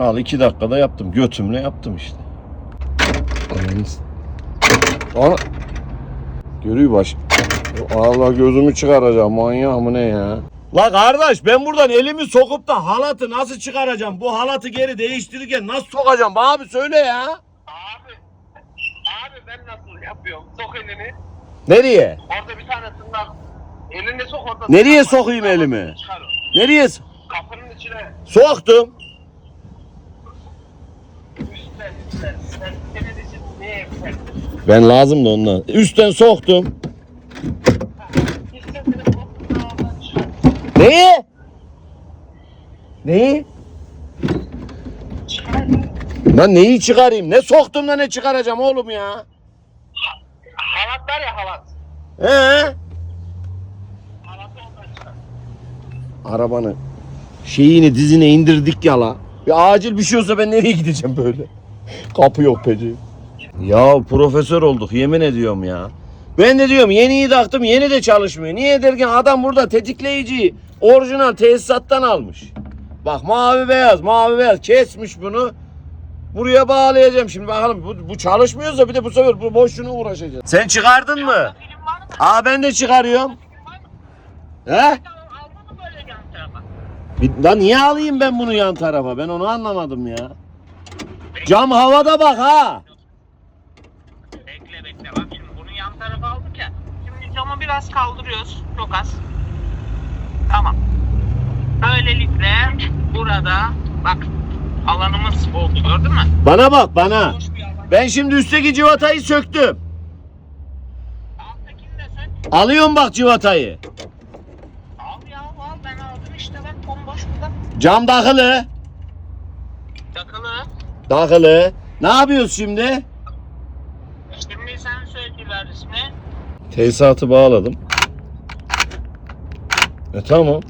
Al iki dakikada yaptım. Götümle yaptım işte. Ana. Görüyor baş. Allah gözümü çıkaracağım manyak mı ne ya? La kardeş ben buradan elimi sokup da halatı nasıl çıkaracağım? Bu halatı geri değiştirirken nasıl sokacağım? Bana bir söyle ya. Abi. Abi ben nasıl yapıyorum? Sok elini. Nereye? Orada bir tane tırnak. Elini sok orada. Nereye sokayım elimi? var, Çıkar o. Nereye? Kapının içine. Soktum. Üstten üstten. Sen senin için ne yapıyorsun? Ben lazım da ondan. Üstten soktum. Neyi? Neyi? Lan neyi çıkarayım? Ne soktum da ne çıkaracağım oğlum ya? Halat var ya halat. He? Arabanı şeyini dizine indirdik ya la. Bir acil bir şey olsa ben nereye gideceğim böyle? Kapı yok peki. Ya profesör olduk yemin ediyorum ya. Ben de diyorum yeniyi taktım yeni de çalışmıyor. Niye derken adam burada tetikleyiciyi orijinal tesisattan almış. Bak mavi beyaz mavi beyaz kesmiş bunu. Buraya bağlayacağım şimdi bakalım bu, bu çalışmıyorsa bir de bu sefer bu boşuna uğraşacağız. Sen çıkardın mı? Aa ben de çıkarıyorum. He? Bir- Lan niye alayım ben bunu yan tarafa? Ben onu anlamadım ya. Cam havada bak ha. Bekle bekle bak şimdi bunu yan tarafa aldık ya. Şimdi camı biraz kaldırıyoruz. Çok az. Tamam. Böylelikle burada bak alanımız oldu gördün mü? Bana bak bana. Ben şimdi üstteki civatayı söktüm. Alttakini de sök. Alıyorum bak civatayı. Al ya al ben aldım işte bak bomboş burada. Cam takılı. Takılı. Takılı. Ne yapıyoruz şimdi? Şimdi sen söylediler ismi. Tesisatı bağladım. E tamam.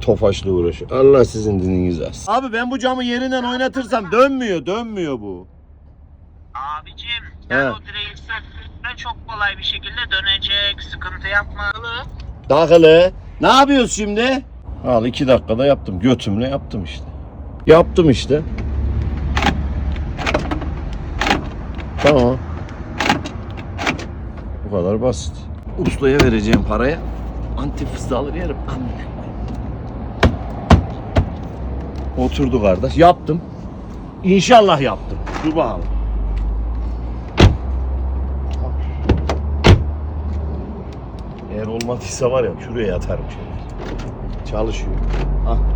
Tofaşla uğraşıyor. Allah sizin dininizi alsın. Abi ben bu camı yerinden oynatırsam dönmüyor, dönmüyor bu. Abicim He. sen o direği söktüğünde çok kolay bir şekilde dönecek. Sıkıntı yapma. Takılı. Ne yapıyoruz şimdi? Al iki dakikada yaptım. Götümle yaptım işte. Yaptım işte. Tamam. Bu kadar basit. Ustaya vereceğim paraya. Antifriz alır yerim. Oturdu kardeş. Yaptım. İnşallah yaptım. Dur bakalım. Eğer olmadıysa var ya şuraya yatarım şöyle. Çalışıyor. Ah.